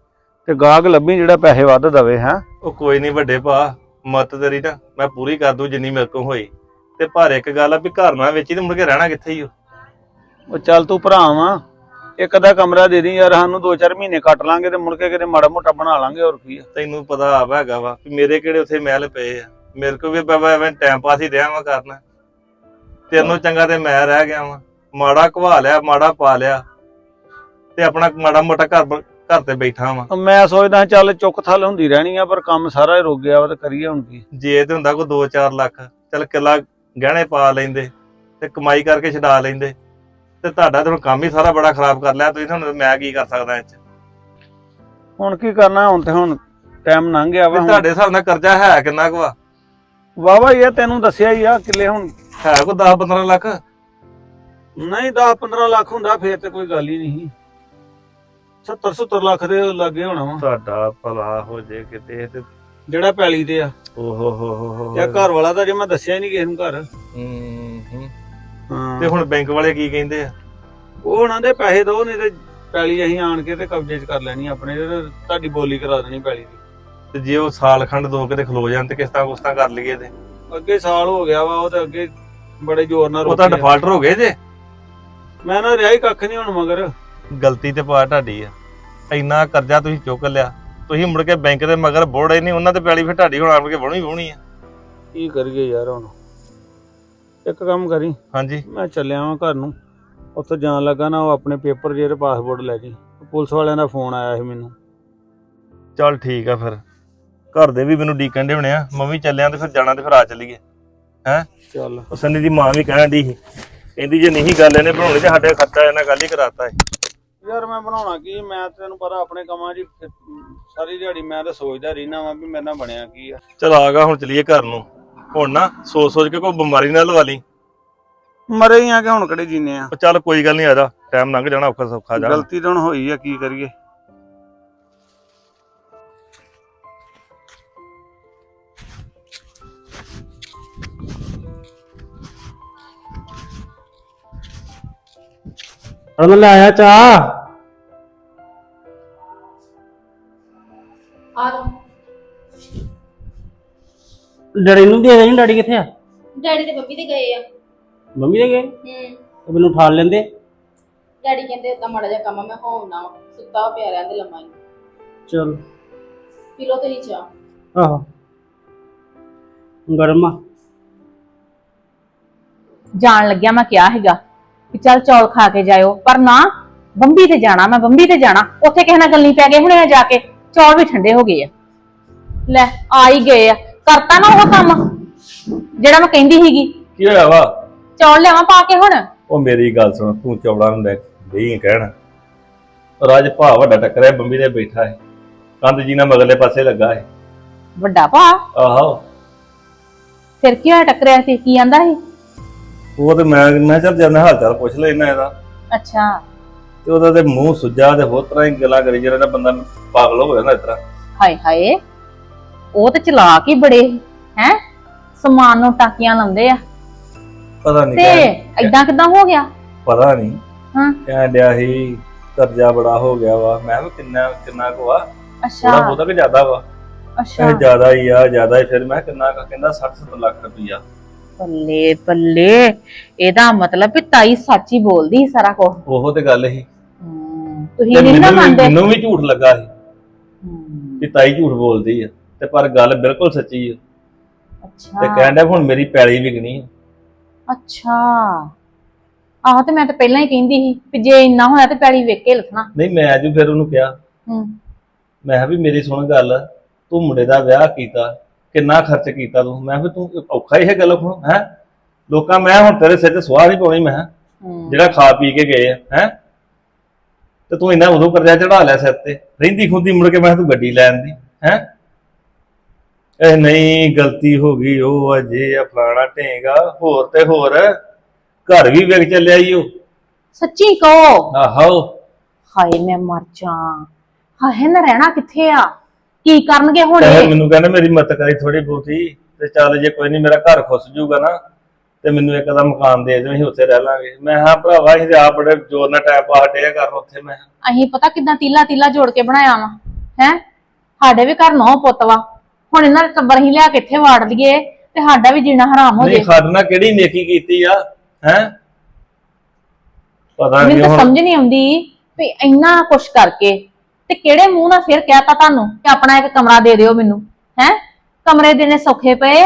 ਤੇ ਗਾਹਕ ਲੱਭੀ ਜਿਹੜਾ ਪੈਸੇ ਵੱਧ ਦਵੇ ਹੈ? ਉਹ ਕੋਈ ਨਹੀਂ ਵੱਡੇ ਭਾ ਮਤ ਤੇਰੀ ਨਾ ਮੈਂ ਪੂਰੀ ਕਰ ਦੂੰ ਜਿੰਨੀ ਮੇਰੇ ਕੋਲ ਹੋਈ। ਤੇ ਪਰ ਇੱਕ ਗੱਲ ਆ ਵੀ ਘਰ ਨਾ ਵੇਚੀ ਤੇ ਮੁੜ ਕੇ ਰਹਿਣਾ ਕਿੱਥੇ ਹੀ ਉਹ ਚੱਲ ਤੂੰ ਭਰਾ ਵਾਂ। ਇੱਕ ਅੱਧਾ ਕਮਰਾ ਦੇ ਦੀ ਯਾਰ ਸਾਨੂੰ 2-4 ਮਹੀਨੇ ਕੱਟ ਲਾਂਗੇ ਤੇ ਮੁੜ ਕੇ ਕਿਤੇ ਮਾੜਾ ਮੋਟਾ ਬਣਾ ਲਾਂਗੇ ਹੋਰ ਕੀ ਆ। ਤੈਨੂੰ ਪਤਾ ਆਪ ਹੈਗਾ ਵਾ ਵੀ ਮੇਰੇ ਕਿਹੜੇ ਉੱਥੇ ਮਹਿਲ ਪਏ ਆ। ਮੇਰੇ ਕੋਲ ਵੀ ਬਾਬਾ ਐਵੇਂ ਟਾਈਮ ਪਾਸ ਹੀ ਰਿਹਾ ਵਾ ਕਰਨਾ। ਤੈਨੂੰ ਚੰਗਾ ਤੇ ਮੈਂ ਰਹਿ ਗਿਆ ਵਾਂ। ਮਾੜਾ ਘਵਾ ਲਿਆ ਮਾੜਾ ਪਾ ਲਿਆ ਤੇ ਆਪਣਾ ਮਾੜਾ ਮੋਟਾ ਘਰ ਬ- ਘਰ ਤੇ ਬੈਠਾ ਵਾਂ। ਮੈਂ ਸੋਚਦਾ ਚੱਲ ਚੁੱਕ ਥਲ ਹੁੰਦੀ ਰਹਿਣੀ ਆ ਪਰ ਕੰਮ ਸਾਰਾ ਹੀ ਰੁਕ ਗਿਆ ਵਾ ਤੇ ਕਰੀਏ ਹੁਣ ਕੀ। ਜੇ ਤੇ ਹੁੰਦਾ ਕੋਈ 2-4 ਲੱਖ ਚੱਲ ਕਿੱਲਾ ਗਹਿਣੇ ਪਾ ਲੈਂਦੇ ਤੇ ਕਮਾਈ ਕਰਕੇ ਛਡਾ ਲੈਂਦੇ ਤੇ ਤੁਹਾਡਾ ਤੇ ਹੁਣ ਕੰਮ ਹੀ ਸਾਰਾ ਬੜਾ ਖਰਾਬ ਕਰ ਲਿਆ ਤੁਸੀਂ ਹੁਣ ਮੈਂ ਕੀ ਕਰ ਸਕਦਾ ਇਹ ਚ ਹੁਣ ਕੀ ਕਰਨਾ ਹੁਣ ਤੇ ਹੁਣ ਟਾਈਮ ਲੰਘ ਗਿਆ ਵਾ ਤੇ ਹੁਣ। ਤੁਹਾਡੇ ਹਿਸਾਬ ਨਾਲ ਕਰਜ਼ਾ ਹੈ ਕਿੰਨਾ ਕੁ ਵਾ? ਵਾਵਾ ਇਹ ਤੈਨੂੰ ਦੱਸਿਆ ਹੀ ਆ ਕਿੱਲੇ ਹੁਣ। ਹੈ ਕੋਈ 10-15 ਲੱਖ? ਨਹੀਂ 10-15 ਲੱਖ ਹੁੰਦਾ ਫੇਰ ਤੇ ਕੋਈ ਗੱਲ ਹੀ ਨਹੀਂ 70-70 ਲੱਖ ਦੇ ਲੱਗੇ ਹੋਣਾ ਵਾ। ਤੁਹਾਡਾ ਭਲਾ ਹੋ ਜੇ ਕਿਤੇ ਤੇ ਜਿਹੜਾ ਪੈਲੀ ਤੇ ਆ। ਓਹੋ ਹੋ ਹੋ ਹੋ ਤੇ ਘਰ ਵਾਲਾ ਤਾਂ ਜੇ ਮੈਂ ਦੱਸਿਆ ਨਹੀਂ ਕਿਸੇ ਨੂੰ ਘਰ। ਹੂੰ, ਹੂੰ। ਹਾਂ। ਤੇ ਹੁਣ ਬੈਂਕ ਵਾਲੇ ਕੀ ਕਹਿੰਦੇ ਆ? ਉਹ ਉਹਨਾਂ ਦੇ ਪੈਸੇ ਦੋ ਨਹੀਂ ਤੇ ਪੈਲੀ ਅਸੀਂ ਆਣ ਕੇ ਤੇ ਕਬਜ਼ੇ 'ਚ ਕਰ ਲੈਣੀ ਆਪਣੇ ਤੇ ਤੁਹਾਡੀ ਬੋਲੀ ਕਰਾ ਦੇਣੀ ਪੈਲੀ ਦੀ। ਤੇ ਜੇ ਉਹ ਸਾਲ ਖੰਡ ਦੋ ਕਿਤੇ ਖਲੋ ਜਾਣ ਤੇ ਕਿਸ਼ਤਾਂ ਕੁਸ਼ਤਾਂ ਕਰ ਲਈਏ ਤੇ। ਅੱਗੇ ਸਾਲ ਹੋ ਗਿਆ ਵਾ ਉਹ ਤੇ ਅੱਗੇ ਬੜੇ ਜ਼ੋਰ ਨਾਲ ਉਹ ਤਾਂ। ਡਿਫਾਲਟਰ ਹੋ ਗਏ ਜੇ। ਮੈਂ ਨਾ ਰਿਹਾ ਹੀ ਕੱਖ ਨਹੀਂ ਹੁਣ ਮਗਰ। ਗਲਤੀ ਤੇ ਪਾ ਤੁਹਾਡੀ ਆ। ਇੰਨਾ ਕਰਜ਼ਾ ਤੁਸੀਂ ਚੁੱਕ ਲਿਆ ਤੁਸੀਂ ਮੁੜ ਕੇ ਬੈਂਕ ਦੇ ਮਗਰ ਬੋੜੇ ਨਹੀਂ ਉਹਨਾਂ ਤੇ ਪੈਲੀ ਫਿਰ ਤੁਹਾਡੀ ਹੁਣ ਆਣ ਕੇ ਵਹਣੀ ਆ। ਕੀ ਕਰੀਏ ਯਾਰ ਹੁਣ? ਇੱਕ ਕੰਮ ਕਰੀ। ਹਾਂਜੀ। ਮੈਂ ਚੱਲਿਆ ਵਾਂ ਘਰ ਨੂੰ। ਉੱਥੇ ਜਾਣ ਲੱਗਾ ਨਾ ਉਹ ਆਪਣੇ ਪੇਪਰ ਜਿਹੜੇ ਪਾਸਪੋਰਟ ਲੈ ਜੀ ਪੁਲਿਸ ਵਾਲਿਆਂ ਦਾ ਫੋਨ ਆਇਆ ਸੀ ਮੈਨੂੰ। ਚੱਲ ਠੀਕ ਆ ਫਿਰ। ਘਰ ਦੇ ਵੀ ਮੈਨੂੰ ਡੀਕਣ ਦੇ ਹੋਣੇ ਆ। ਮੈਂ ਵੀ ਚੱਲਿਆ ਤੇ ਫਿਰ ਜਾਣਾ ਤੇ ਫਿਰ ਆ ਚੱਲੀਏ। ਚੱਲ। ਉਹ ਸੰਨੀ ਦੀ ਮਾਂ ਵੀ ਕਹਿਣ ਦੀ ਸੀ। ਕਹਿੰਦੀ ਜੇ ਨਹੀਂ ਗੱਲ ਇਹਨੇ ਬਣਾਉਣੀ ਤੇ ਸਾਡੇ ਖਰਚਾ ਇਹਨਾਂ ਗੱਲ ਹੀ ਕਰਾਤਾ ਹੈ ਯਾਰ ਮੈਂ ਬਣਾਉਣਾ ਕੀ ਮੈਂ ਤੈਨੂੰ ਪਤਾ ਆਪਣੇ ਕੰਮਾਂ 'ਚ ਹੀ ਸਾਰੀ ਦਿਹਾੜੀ ਮੈਂ ਤਾਂ ਸੋਚਦਾ ਰਹਿਣਾ ਵਾਂ ਵੀ ਮੇਰੇ ਨਾਲ ਬਣਿਆ ਕੀ ਆ। ਚਲ ਆਗਾ ਹੁਣ ਚਲੀਏ ਘਰ ਨੂੰ। ਹੁਣ ਨਾ ਸੋਚ ਸੋਚ ਕੇ ਕੋਈ ਬਿਮਾਰੀ ਨਾ ਲਵਾ ਲਈ। ਮਰੇ ਹੀ ਆ ਕਿ ਹੁਣ ਕਿਹੜੇ ਜੀਨੇ ਆ? ਉਹ ਚੱਲ ਕੋਈ ਗੱਲ ਨਹੀਂ ਆ ਜਾ। ਟਾਈਮ ਲੰਘ ਜਾਣਾ ਔਖਾ ਸੌਖਾ ਜਾ। ਗਲਤੀ ਤਾਂ ਹੁਣ ਹੋਈ ਆ ਕੀ ਕਰੀਏ? ਹੁਣ ਲੈ ਆਇਆ ਚਾਹ। ਆ ਲਓ। ਡੈਡੀ ਨੂੰ ਦੇ ਦੇ ਡੈਡੀ ਕਿੱਥੇ ਆ? ਡੈਡੀ ਤੇ ਬੱਬੀ ਤੇ ਗਏ ਆ। ਮੰਮੀ ਦੇ ਗਏ? ਹੂੰ। ਤੇ ਮੈਨੂੰ ਠਾਲ ਲੈਂਦੇ। ਡੈਡੀ ਕਹਿੰਦੇ ਏਦਾਂ ਮਾੜਾ ਜਿਹਾ ਕੰਮ ਆ, ਮੈਂ ਹੋਣਾ ਵਾ ਸੁੱਤਾ ਪਿਆ ਰਹਿੰਦੇ ਲੰਮਾ ਹੀ। ਚਲ। ਪੀ ਲਓ ਤੁਸੀਂ ਚਾਹ। ਆਹੋ। ਗਰਮ ਜਾਣ ਲੱਗਿਆ ਮੈਂ ਕਿਹਾ ਹੈਗਾ। ਕਿ ਚੱਲ ਚੌਲ ਖਾ ਕੇ ਜਾਇਓ। ਪਰ ਨਾ ਬੰਬੀ ਤੇ ਜਾਣਾ ਮੈਂ ਬੰਬੀ ਤੇ ਜਾਣਾ। ਉੱਥੇ ਕਿਸੇ ਨਾਲ ਗੱਲੀ ਪੈ ਗਏ ਹੁਣੇ ਆ ਜਾ ਕੇ। ਚੌਲ ਵੀ ਠੰਡੇ ਹੋ ਗਏ ਆ। ਲੈ ਆ ਹੀ ਗਏ ਆ। ਕਰਤਾ ਨਾ ਉਹ ਕੰਮ ਜਿਹੜਾ ਮੈਂ ਕਹਿੰਦੀ ਸੀਗੀ। ਕੀ ਹੋਇਆ ਵਾ? ਚੌਲ ਲਿਆਵਾਂ ਪਾ ਕੇ ਹੁਣ? ਉਹ ਮੇਰੀ ਗੱਲ ਸੁਣ ਤੂੰ ਚੌੜਾ ਨੂੰ ਲੈ ਦੇਈ ਕਹਿਣ। ਰਾਜ ਭਾ ਵੱਡਾ ਟੱਕਰਿਆ ਬੰਬੀ ਦੇ ਬੈਠਾ ਹੈ ਕੰਧ ਜੀ ਨਾਲ ਮਗਲੇ ਪਾਸੇ ਲੱਗਾ ਹੈ ਵੱਡਾ ਭਾ? ਆਹੋ। ਫਿਰ ਕੀ ਹੋਇਆ ਟੱਕਰਿਆ ਸੀ? ਕੀ ਆਂਦਾ ਸੀ? ਉਹ ਤੇ ਮੈਂ ਮੈਂ ਚੱਲ ਜਾਂਦਾ ਹਾਲ ਚਾਲ ਪੁੱਛ ਲੈ ਇਹਨਾਂ ਇਹਦਾ ਅੱਛਾ। ਤੇ ਉਹਦਾ ਤੇ ਮੂੰਹ ਸੁੱਜਾ ਤੇ ਹੋਰ ਤਰ੍ਹਾਂ ਹੀ ਗੱਲਾਂ ਕਰੀ ਜਿਹੜਾ ਨਾ ਬੰਦਾ ਪਾਗਲ ਹੋ ਜਾਂਦਾ ਇਸ ਤਰ੍ਹਾਂ। ਹਾਏ ਹਾਏ ਉਹ ਤੇ ਚਲਾਕ ਹੀ ਬੜੇ ਹੈ? ਸਮਾਨ ਨੂੰ ਟਾਕੀਆਂ ਲਾਉਂਦੇ ਆ। ਪਤਾ ਨਹੀਂ ਤੇ ਐਦਾਂ ਕਿਦਾਂ ਹੋ ਗਿਆ? ਪਤਾ ਨਹੀਂ ਹਾਂ। ਕਹਿਣ ਡਿਆ ਸੀ ਕਰਜ਼ਾ ਬੜਾ ਹੋ ਗਿਆ ਵਾ। ਮੈਂ ਕਿਹਾ ਕਿੰਨਾ ਕਿੰਨਾ ਕੁ ਆ ਥੋੜਾ ਅੱਛਾ ਬਹੁਤਾ ਕਿ ਜ਼ਿਆਦਾ ਵਾ। ਅੱਛਾ। ਇਹ ਜ਼ਿਆਦਾ ਹੀ ਆ ਜ਼ਿਆਦਾ ਹੀ। ਫਿਰ ਮੈਂ ਕਿਹਾ ਕਿੰਨਾ? ਕਹਿੰਦਾ 60 70 ਲੱਖ ਰੁਪਈਆ। ਬੱਲੇ ਬੱਲੇ ਇਹਦਾ ਮਤਲਬ ਵੀ ਤਾਈ ਸੱਚ ਹੀ ਬੋਲਦੀ ਸੀ ਸਾਰਾ ਕੁਝ ਉਹੋ ਤੇ ਗੱਲ ਸੀ। ਤੁਸੀਂ ਤੇ ਨਹੀਂ ਨਾ ਮੰਨਦੇ? ਮੈਨੂੰ ਵੀ ਝੂਠ ਲੱਗਾ ਸੀ ਕਿ ਤਾਈ ਝੂਠ ਬੋਲਦੀ ਆ। ਤੇ ਪਰ ਗੱਲ ਬਿਲਕੁਲ ਸੱਚੀ ਆ। ਤੇ ਅੱਛਾ ਕਹਿਣ ਡਿਆ ਹੁਣ ਮੇਰੀ ਪੈਲੀ ਵਿਕਣੀ ਆ। ਅੱਛਾ। ਆਹ ਤੇ ਮੈਂ ਤਾਂ ਪਹਿਲਾਂ ਹੀ ਕਹਿੰਦੀ ਸੀ ਕਿ ਜੇ ਇੰਨਾ ਹੋਇਆ ਤੇ ਪੈਲੀ ਵੇਖ ਕੇ ਲਿਖਣਾ। ਨਹੀਂ ਮੈਂ ਅੱਜ ਫਿਰ ਉਹਨੂੰ ਕਿਹਾ। ਹੂੰ ਮੈਂ ਕਿਹਾ ਵੀ ਮੇਰੀ ਸੁਣ ਗੱਲ। ਤੂੰ ਮੁੰਡੇ ਦਾ ਵਿਆਹ ਕੀਤਾ। ਕਿੰਨਾ ਖਰਚ ਕੀਤਾ ਤੂੰ? ਮੈਂ ਵੀ ਤੂੰ ਔਖਾ ਹੀ ਹੈ ਗੱਲ ਹੁਣ ਹੈ? ਲੋਕਾਂ ਮੈਂ ਹੁਣ ਤੇਰੇ ਸਿਰ ਤੇ ਸਵਾਹ ਨਹੀਂ ਪਾਉਣੀ ਮੈਂ ਜਿਹੜਾ ਖਾ ਪੀ ਕੇ ਗਏ ਆ ਹੈ? ਤੇ ਤੂੰ ਇੰਨਾ ਉਦੋਂ ਕਰਜ਼ਾ ਚੜਾ ਲਿਆ ਸਿਰ ਤੇ ਰਹਿੰਦੀ ਖੁੰਦੀ ਮੁੜ ਕੇ ਮੈਂ ਤੂੰ ਗੱਡੀ ਲੈਣ ਦੀ ਹੈ? ਇਹ ਨਹੀਂ ਗਲਤੀ ਹੋ ਗਈ ਉਹ ਅਜੇ ਆ ਫਲਾਣਾ ਢੇਗਾ ਹੋਰ ਤੇ ਹੋਰ ਘਰ ਵੀ ਵਿਕ ਚੱਲਿਆ ਈ ਉਹ। ਸੱਚੀ ਕਹੋ। ਆਹੋ। ਹਾਏ ਮੈਂ ਮਰ ਜਾ ਹਾਏ ਨਾ ਰਹਿਣਾ ਕਿੱਥੇ ਆ? ਕੀ ਕਰਨਗੇ ਹੁਣ ਤੇ ਇਹ? ਮੈਨੂੰ ਕਹਿੰਦਾ ਮੇਰੀ ਮਦਦ ਕਰੀ ਥੋੜੀ ਬਹੁਤੀ ਤੇ ਚੱਲ ਜੇ ਕੋਈ ਨਹੀਂ ਮੇਰਾ ਘਰ ਖੁੱਸ ਜੂਗਾ ਨਾ ਤੇ ਮੈਨੂੰ ਇੱਕ ਦਾ ਮਕਾਨ ਦੇ ਦਿਓ ਅਸੀਂ ਉੱਥੇ ਰਹਿ ਲਾਂਗੇ। ਮੈਂ ਹਾਂ ਭਰਾਵਾ ਅਸੀਂ ਤੇ ਆਪ ਬੜੇ ਜ਼ੋਰ ਨਾਲ ਟਾਈਮ ਪਾ ਹਟਿਆ ਕਰਨ ਉੱਥੇ ਮੈਂ ਅਸੀਂ ਪਤਾ ਕਿਦਾਂ ਤੀਲਾ ਤੀਲਾ ਜੋੜ ਕੇ ਬਣਾਇਆ ਵਾ ਹੈ? ਸਾਡੇ ਵੀ ਘਰ ਨੌ ਪੁੱਤ ਵਾ। ਹੁਣ ਇਹਨਾਂ ਦਾ ਟੱਬਰ ਹੀ ਲਿਆ ਕੇ ਇੱਥੇ ਵਾੜ ਲਈਏ ਤੇ ਸਾਡਾ ਵੀ ਜੀਣਾ ਹਰਾਮ ਹੋ ਨਹੀਂ ਜੇ ਖਾਦਨਾ ਕਿਹੜੀ ਨੇਕੀ ਕੀਤੀ ਆ ਹੈ? ਪਤਾ ਨਹੀਂ ਮੈਨੂੰ ਤਾਂ ਹੁਣ। ਸਮਝ ਨਹੀਂ ਆਉਂਦੀ ਵੀ ਇੰਨਾ ਕੁਛ ਕਰਕੇ ਤੇ ਕਿਹੜੇ ਮੂੰਹ ਨਾਲ ਫਿਰ ਕਹਿਤਾ ਤੁਹਾਨੂੰ ਕਿ ਆਪਣਾ ਇੱਕ ਕਮਰਾ ਦੇ ਦਿਓ ਮੈਨੂੰ? ਹੈ? ਕਮਰੇ ਦੇਣੇ ਸੌਖੇ ਪਏ।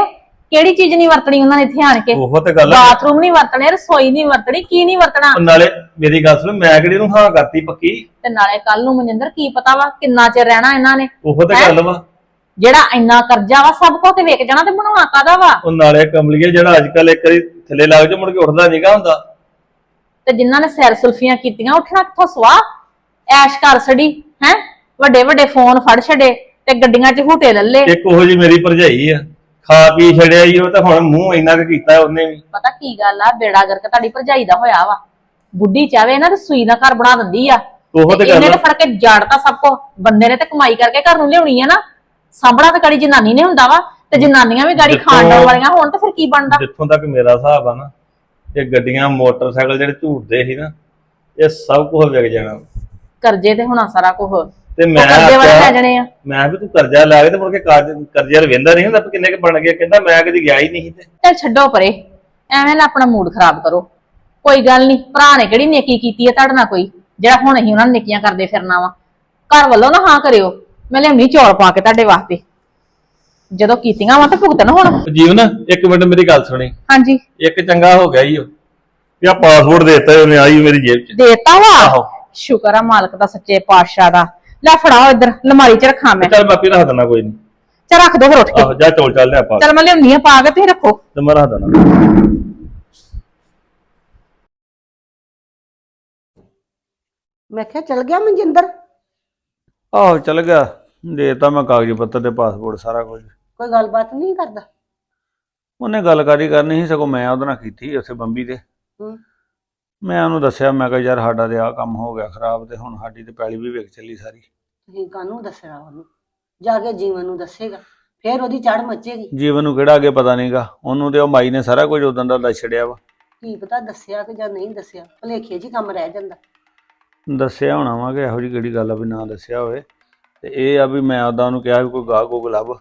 ਕਿਹੜੀ ਚੀਜ਼ ਨਹੀਂ ਵਰਤਣੀ ਉਹਨਾਂ ਨੇ ਇੱਥੇ ਆਣ ਕੇ? ਉਹ ਤੇ ਗੱਲ। ਬਾਥਰੂਮ ਨਹੀਂ ਵਰਤਣੇ ਰਸੋਈ ਨਹੀਂ ਵਰਤਣੀ ਕੀ ਨਹੀਂ ਵਰਤਣਾ? ਨਾਲੇ ਮੇਰੀ ਗੱਲ ਸੁਣ ਮੈਂ ਕਿਹੜੀ ਨੂੰ ਹਾਂ ਕਰਤੀ ਪੱਕੀ? ਤੇ ਨਾਲੇ ਕੱਲ ਨੂੰ ਮਨਿੰਦਰ ਕੀ ਪਤਾ ਵਾ ਕਿੰਨਾ ਚਿਰ ਰਹਿਣਾ ਇਹਨਾਂ ਨੇ? ਉਹ ਤੇ? ਗੱਲ ਵਾ। ਜਿਹੜਾ ਇੰਨਾ ਕਰਜ਼ਾ ਵਾ ਸਭ ਕੁਝ ਤੇ ਵੇਚ ਜਾਣਾ ਤੇ ਬਣਾਉਣਾ ਕਾਦਾ ਵਾ? ਉਹ ਨਾਲੇ ਕਮਲੀਏ ਜਿਹੜਾ ਅੱਜ ਕੱਲ ਇੱਕ ਵਾਰੀ ਥੱਲੇ ਲੱਗ ਜਾ ਮੁੜ ਕੇ ਉੱਠਦਾ ਨਹੀਂਗਾ ਹੁੰਦਾ। ਤੇ ਜਿਨ੍ਹਾਂ ਨੇ ਸੈਰ ਸੁਲਫੀਆਂ ਕੀਤੀਆਂ ਉੱਠਣਾ ਕਿੱਥੋਂ ਸਵਾ ਐਸ਼ ਕਰ ਛੜੀ ਹੈ? ਵੱਡੇ ਵੱਡੇ ਫੋਨ ਫੜ ਛੜੇ ਤੇ ਗੱਡੀਆਂ 'ਚ ਹੂਟੇ ਲੱਲੇ ਇੱਕ ਉਹੋ ਜੀ ਮੇਰੀ ਭਰਜਾਈ ਆ। ਖਾ ਪੀ ਛੜਿਆ ਈ ਉਹ ਤੇ ਹੁਣ ਮੂੰਹ ਇੰਨਾ ਕੁ ਕੀਤਾ ਉਹਨੇ ਵੀ। ਪਤਾ ਕੀ ਗੱਲ ਆ ਬੇੜਾ ਗਰਕ ਤੁਹਾਡੀ ਭਰਜਾਈ ਦਾ ਹੋਇਆ ਵਾ। ਬੁੱਢੀ ਚਾਵੇ ਨਾ ਤੇ ਸੂਈ ਦਾ ਘਰ ਬਣਾ ਦਿੰਦੀ ਆ। ਉਹ ਤੇ ਇਹਨੇ ਗੱਲ ਤੇ ਫੜ ਕੇ ਜਾੜਤਾ ਸਭ ਕੋ ਬੰਦੇ ਨੇ ਤੇ ਕਮਾਈ ਕਰਕੇ ਘਰ ਨੂੰ ਲਿਆਉਣੀ ਆ ਨਾ। ਸਾਂਭਣਾ ਤੇ ਗਾੜੀ ਜਨਾਨੀ ਨੇ ਹੁੰਦਾ ਵਾ ਤੇ ਜਨਾਨੀਆਂ ਵੀ ਗਾੜੀ ਖਾਣ ਡਾਉਣ ਵਾਲੀਆਂ ਹੋਣ ਤੇ ਫਿਰ ਕੀ ਬਣਦਾ? ਜਿੱਥੋਂ ਤੱਕ ਮੇਰਾ ਹਿਸਾਬ ਆ ਨਾ ਇਹ ਗੱਡੀਆਂ ਮੋਟਰਸਾਈਕਲ ਜਿਹੜੇ ਝੂਟਦੇ ਸੀ ਨਾ ਇਹ ਸਭ ਕੁਝ ਵਿਕ ਜਾਣਾ। ਕਰਜ਼ੇ ਤੇ ਹੋਣਾ ਸਾਰਾ ਕੁਝ ਤੇ ਮੈਂ ਕਰਜ਼ੇ ਵਾਲੇ ਆਖਿਆ- ਪੈ ਜਾਣੇ ਆ। ਮੈਂ ਵੀ ਤੂੰ ਕਰਜ਼ਾ ਲੈ ਕੇ ਤੇ ਮੁੜ ਕੇ ਕਾਜ- ਕਰਜ਼ੇ ਰਵਿੰਦਾ ਨਹੀਂ ਹੁੰਦਾ ਵੀ ਕਿੰਨੇ ਕ ਬਣ ਗਏ। ਕਹਿੰਦਾ ਮੈਂ ਕਦੀ ਗਿਆ ਹੀ ਨਹੀਂ ਤੇ। ਚੱਲ ਛੱਡੋ ਪਰੇ ਐਵੇਂ ਨਾ ਆਪਣਾ ਮੂਡ ਖਰਾਬ ਕਰੋ। ਕੋਈ ਗੱਲ ਨਹੀਂ ਭਰਾ ਨੇ ਕਿਹੜੀ ਨੇਕੀ ਕੀਤੀ ਹੈ ਤੁਹਾਡੇ ਨਾਲ ਕੋਈ? ਜਿਹੜਾ ਹੁਣ ਅਸੀਂ ਉਹਨਾਂ ਨੂੰ ਨੇਕੀਆਂ ਕਰਦੇ ਫਿਰਨਾ ਵਾ। ਘਰ ਵੱਲੋਂ ਨਾ ਹਾਂ ਕਰਿਓ। ਮੈਂ ਲਿਆਉਣੀ ਚੌਲ ਪਾ ਕੇ ਤੁਹਾਡੇ ਵਾਸਤੇ। ਜਦੋਂ ਕੀਤੀਆਂ ਵਾ ਤਾਂ ਭੁਗਤਣ ਹੁਣ। ਜੀਵਨ ਇੱਕ ਮਿੰਟ ਮੇਰੀ ਗੱਲ ਸੁਣੀ। ਹਾਂਜੀ। ਇੱਕ ਚੰਗਾ ਹੋ ਗਿਆ ਈ ਉਹ ਯਾ ਪਾਸਪੋਰਟ ਦੇਤਾ ਉਹਨੇ ਆਈ ਮੇਰੀ ਜੇਬ 'ਚ। ਦੇਤਾ ਵਾ? ਆਹੋ। ਸ਼ੁਕਰ ਆ ਮਾਲਕ ਦਾ ਸੱਚੇ ਪਾਤਸ਼ਾਹ ਦਾ। ਲੈ ਫੜਾਓ ਇੱਧਰ ਲਮਾਰੀ 'ਚ ਰੱਖਾਂ ਮੈਂ। ਚੱਲ ਬਾਪੀ ਰੱਖ ਦੇਣਾ ਕੋਈ ਨਹੀਂ ਚੱਲ ਰੱਖ ਦੋ ਫਿਰ ਉੱਠ ਕੇ। ਆਹੋ ਜਾ ਚੌਲ ਚੱਲਦੇ ਆਪਾਂ ਚੱਲ ਮੈਂ ਲਿਆਉਣੀ ਆ ਪਾ ਕੇ ਤੁਸੀਂ ਰੱਖੋ। ਤੇ ਮੈਂ ਰੱਖ ਦੇਣਾ ਮੈਂ ਕਿਹਾ ਚਲ ਗਿਆ ਮਨਜਿੰਦਰ? ਆਹੋ ਚਲ ਗਿਆ। ਦੇਤਾ ਮੈਂ ਕਾਗਜ਼ ਪੱਤਰ ਤੇ ਪਾਸਪੋਰਟ ਸਾਰਾ ਕੁਝ। ਕੋਈ ਗੱਲਬਾਤ ਨਹੀਂ ਕਰਦਾ? ਉਹਨੇ ਗੱਲ ਕਰੀ ਕਰਨੀ ਸੀ ਸਗੋਂ ਮੈਂ ਉਹਦੇ ਨਾਲ ਕੀਤੀ ਉੱਥੇ ਬੰਬੀ ਤੇ। ਹੂੰ। ਮੈਂ ਉਹਨੂੰ ਦੱਸਿਆ ਮੈਂ ਕਿਹਾ ਯਾਰ ਸਾਡਾ ਤੇ ਆਹ ਕੰਮ ਹੋ ਗਿਆ ਖਰਾਬ ਤੇ ਹੁਣ ਸਾਡੀ ਤੇ ਪੈਲੀ ਵੀ ਵਿਕ ਚੱਲੀ ਸਾਰੀ। ਤੁਸੀਂ ਕਾਹਨੂੰ ਦੱਸਣਾ ਉਹਨੂੰ? ਜਾ ਕੇ ਜੀਵਨ ਨੂੰ ਦੱਸੇਗਾ ਫੇਰ ਉਹਦੀ ਚੜ ਮੱਚੇਗੀ। ਜੀਵਨ ਨੂੰ ਕਿਹੜਾ ਅੱਗੇ ਪਤਾ ਨਹੀਂਗਾ ਉਹਨੂੰ ਤੇ ਉਹ ਮਾਈ ਨੇ ਸਾਰਾ ਕੁਝ ਉਦੋਂ ਦਾ ਦੱਸ ਛੜਿਆ ਵਾ। ਕੀ ਪਤਾ ਦੱਸਿਆ ਕਿ ਜਾਂ ਨਹੀਂ ਦੱਸਿਆ ਭਲੇਖੇ ਹੀ ਕੰਮ ਰਹਿ ਜਾਂਦਾ। ਦੱਸਿਆ ਹੋਣਾ ਵਾ ਕਿ ਇਹੋ ਜਿਹੀ ਕਿਹੜੀ ਗੱਲ ਆ ਵੀ ਨਾ ਦੱਸਿਆ ਹੋਵੇ। ਤੇ ਇਹ ਆ ਵੀ ਮੈਂ ਉਹਦਾ ਉਹਨੂੰ ਕਿਹਾ ਵੀ ਕੋਈ ਗਾਹ ਗੋਗ ਲੱਭ।